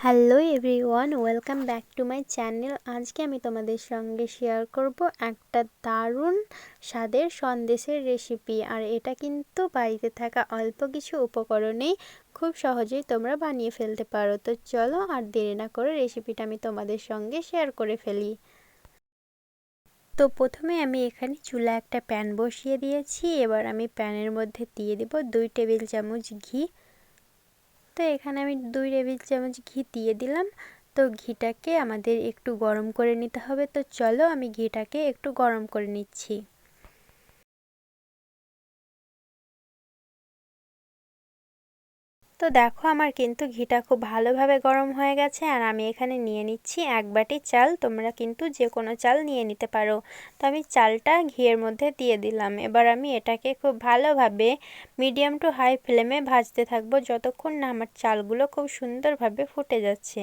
Hello everyone welcome back to my channel আজকে আমি তোমাদের সঙ্গে শেয়ার করব একটা দারুণ স্বাদের সন্দেশের রেসিপি আর এটা কিন্তু বাড়িতে থাকা অল্প কিছু উপকরণেই খুব সহজেই তোমরা বানিয়ে ফেলতে পারো। তো চলো আর দেরি না করে রেসিপিটা আমি তোমাদের সঙ্গে শেয়ার করে ফেলি। তো প্রথমে আমি এখানে চুলা একটা প্যান বসিয়ে দিয়েছি। এবার আমি প্যানের মধ্যে দিয়ে দেব দুই টেবিল চামচ ঘি। তো এখানে আমি দুই টেবিল চামচ ঘি দিয়ে দিলাম। তো ঘিটাকে আমাদের একটু গরম করে নিতে হবে। তো চলো আমি ঘিটাকে একটু গরম করে নিচ্ছি। তো দেখো আমার কিন্তু ঘিটা খুব ভালোভাবে গরম হয়ে গেছে আর আমি এখানে নিয়ে নিচ্ছি এক বাটি চাল। তোমরা কিন্তু যে কোনো চাল নিয়ে নিতে পারো। তো আমি চালটা ঘিয়ের মধ্যে দিয়ে দিলাম। এবার আমি এটাকে খুব ভালোভাবে মিডিয়াম টু হাই ফ্লেমে ভাজতে থাকব, যতক্ষণ না আমার চালগুলো খুব সুন্দরভাবে ফুটে যাচ্ছে।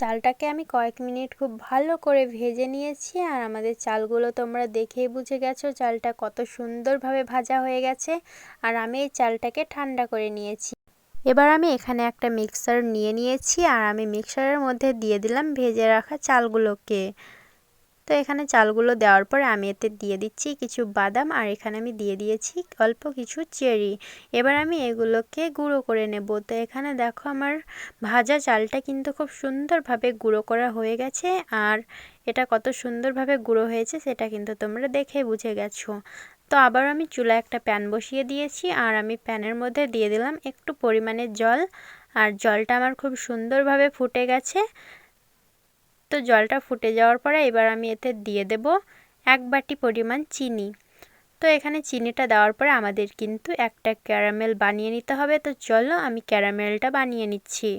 চালটাকে আমি কয়েক মিনিট খুব ভালো করে ভেজে নিয়েছি আর আমাদের চালগুলো তোমরা দেখেই বুঝে গেছো চালটা কত সুন্দরভাবে ভাজা হয়ে গেছে আর আমি এই চালটাকে ঠান্ডা করে নিয়েছি। এবার আমি এখানে একটা মিক্সার নিয়ে নিয়েছি আর আমি মিক্সারের মধ্যে দিয়ে দিলাম ভেজে রাখা চালগুলোকে। তো এখানে চালগুলো দেওয়ার পরে আমি এতে দিয়ে দিচ্ছি কিছু বাদাম আর এখানে আমি দিয়ে দিয়েছি অল্প কিছু চেরি। এবার আমি এগুলোকে গুঁড়ো করে নেব। তো এখানে দেখো আমার ভাজা চালটা কিন্তু খুব সুন্দরভাবে গুঁড়ো করা হয়ে গেছে আর এটা কত সুন্দরভাবে গুঁড়ো হয়েছে সেটা কিন্তু তোমরা দেখে বুঝে গেছো। তো আবার আমি চুলা একটা প্যান বসিয়ে দিয়েছি আর আমি প্যানের মধ্যে দিয়ে দিলাম একটু পরিমাণে জল। আর জলটা আমার খুব সুন্দরভাবে ফুটে গেছে। তো জলটা ফুটে যাওয়ার পরে এবার আমি এতে দিয়ে দেব এক বাটি পরিমাণ চিনি। তো এখানে চিনিটা দেওয়ার পরে আমাদের কিন্তু একটা ক্যারামেল বানিয়ে নিতে হবে। তো চলো আমি ক্যারামেলটা বানিয়ে নিচ্ছি।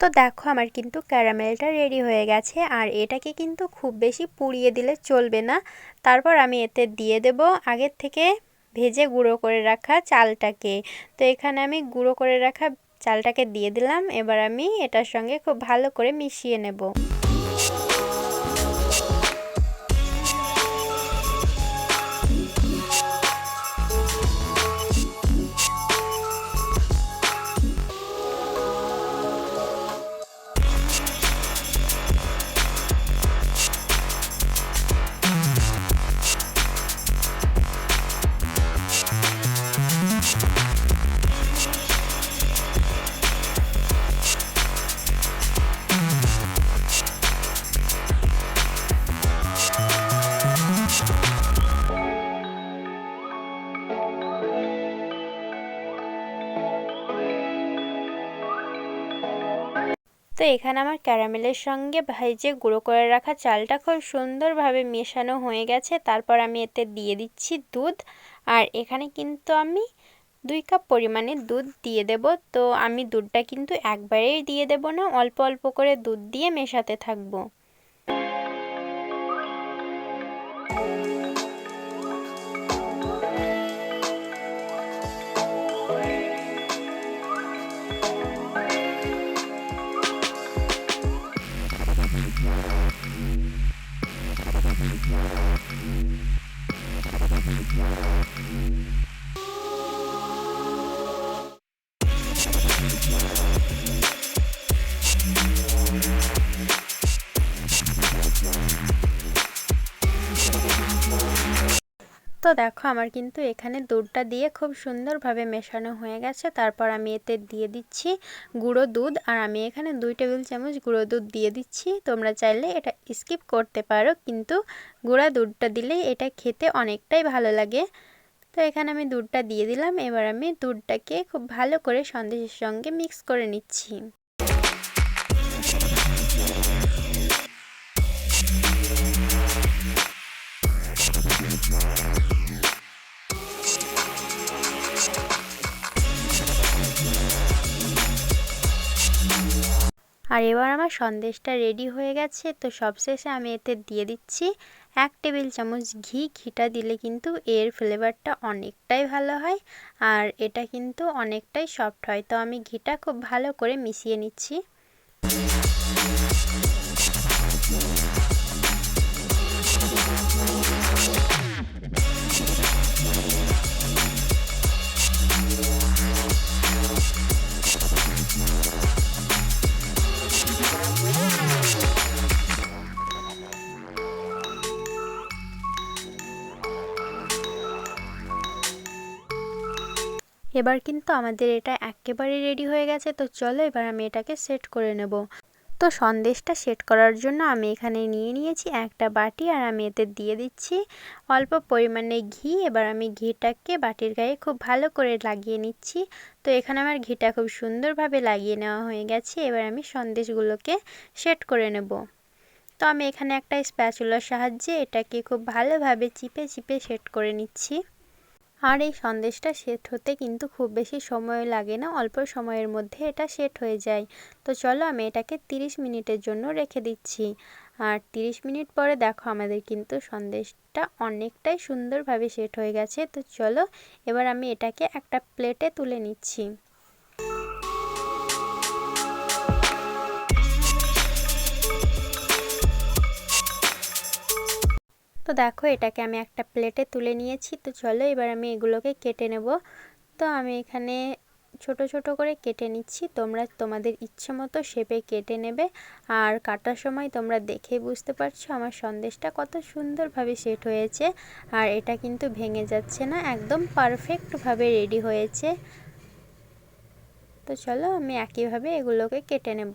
তো দেখো আমার কিন্তু ক্যারামেলটা রেডি হয়ে গেছে, আর এটাকে কিন্তু খুব বেশি পুড়িয়ে দিলে চলবে না। তারপর আমি এতে দিয়ে দেব আগের থেকে ভেজে গুঁড়ো করে রাখা চালটাকে। তো এখানে আমি গুঁড়ো করে রাখা চালটাকে দিয়ে দিলাম, এবার আমি এটার সঙ্গে খুব ভালো করে মিশিয়ে নেব। তো এখানে আমার ক্যারামেলের সঙ্গে ভেজে গুঁড়ো করে রাখা চালটা খুব সুন্দরভাবে মেশানো হয়ে গেছে। তারপর আমি এতে দিয়ে দিচ্ছি দুধ। আর এখানে কিন্তু আমি দুই কাপ পরিমাণে দুধ দিয়ে দেব। তো আমি দুধটা কিন্তু একবারেই দিয়ে দেব না, অল্প অল্প করে দুধ দিয়ে মেশাতে থাকব। Thank you. দেখো আমার কিন্তু এখানে দুধটা দিয়ে খুব সুন্দরভাবে মেশানো হয়ে গেছে। তারপর আমি এতে দিয়ে দিচ্ছি গুঁড়ো দুধ আর আমি এখানে দুই টেবিল চামচ গুঁড়ো দুধ দিয়ে দিচ্ছি। তোমরা চাইলে এটা স্কিপ করতে পারো কিন্তু গুঁড়া দুধটা দিলে এটা খেতে অনেকটাই ভালো লাগে। তো এখানে আমি দুধটা দিয়ে দিলাম। এবার আমি দুধটাকে খুব ভালো করে সন্দেশের সঙ্গে মিক্স করে নিচ্ছি। আর এবার আমার সন্দেশটা রেডি হয়ে গেছে, তো সবশেষে আমি এতে দিয়ে দিচ্ছি এক টেবিল চামচ ঘি। ঘিটা দিলে কিন্তু এর ফ্লেভারটা অনেকটাই ভালো হয় আর এটা কিন্তু অনেকটাই সফট হয়। তো আমি ঘিটা খুব ভালো করে মিশিয়ে নিচ্ছি। এবার কিন্তু আমাদের এটা একেবারে রেডি হয়ে গেছে, তো চলো এবার আমি এটাকে সেট করে নেব। তো সন্দেশটা সেট করার জন্য আমি এখানে নিয়ে নিয়েছি একটা বাটি আর আমি এতে দিয়ে দিচ্ছি অল্প পরিমাণে ঘি। এবার আমি ঘিটাকে বাটির গায়ে খুব ভালো করে লাগিয়ে নিচ্ছি। তো এখানে আমার ঘিটা খুব সুন্দরভাবে লাগিয়ে নেওয়া হয়ে গেছে। এবার আমি সন্দেশগুলোকে সেট করে নেব। তো আমি এখানে একটা স্প্যাচুলার সাহায্যে এটাকে খুব ভালোভাবে চিপে চিপে সেট করে নিচ্ছি। আর এই সন্দেশটা সেট হতে কিন্তু খুব বেশি সময় লাগে না, অল্প সময়ের মধ্যে এটা সেট হয়ে যায়। তো চলো আমি এটাকে 30 মিনিটের জন্য রেখে দিচ্ছি। আর 30 মিনিট পরে দেখো আমাদের কিন্তু সন্দেশটা অনেকটাই সুন্দরভাবে সেট হয়ে গেছে। তো চলো এবার আমি এটাকে একটা প্লেটে তুলে নিচ্ছি। তো দেখো এটাকে আমি একটা প্লেটে তুলে নিয়েছি। তো চলো এবার আমি এগুলোকে কেটে নেব। তো আমি এখানে ছোট ছোট করে কেটে নিচ্ছি। তোমরা তোমাদের ইচ্ছে মতো শেপে কেটে নেবে। আর কাটার সময় তোমরা দেখে বুঝতে পারছ আমার সন্দেশটা কত সুন্দরভাবে সেট হয়েছে। আর এটা কিন্তু ভেঙে যাচ্ছে না, একদম পারফেক্টভাবে রেডি হয়েছে। তো চলো আমি একইভাবে এগুলোকে কেটে নেব।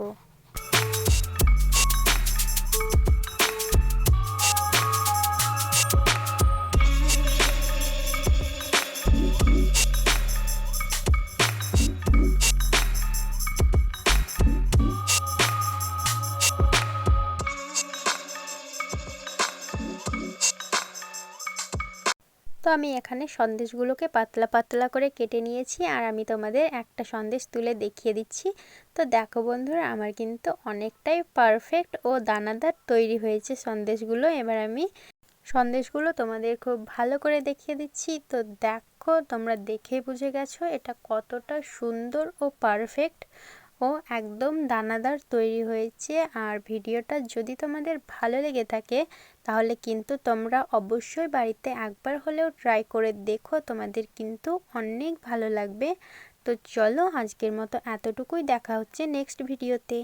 আমি এখানে সন্দেশগুলোকে পাতলা পাতলা করে কেটে নিয়েছি আর আমি তোমাদের একটা সন্দেশ তুলে দেখিয়ে দিচ্ছি। তো দেখো বন্ধুরা, আমার কিন্তু অনেকটাই পারফেক্ট ও দানাদার তৈরি হয়েছে সন্দেশগুলো। এবার আমি সন্দেশগুলো তোমাদের খুব ভালো করে দেখিয়ে দিচ্ছি। তো দেখো, তোমরা দেখে বুঝে গেছো এটা কতটা সুন্দর ও পারফেক্ট ও একদম দানাদার তৈরি হয়েছে। আর ভিডিওটা যদি তোমাদের ভালো লেগে থাকে, তাহলে কিন্তু তোমরা অবশ্যই বাড়িতে একবার হলেও ট্রাই করে দেখো। তোমাদের কিন্তু অনেক ভালো লাগবে। তো চলো, আজকের মতো এতটুকুই। দেখা হচ্ছে নেক্সট ভিডিওতে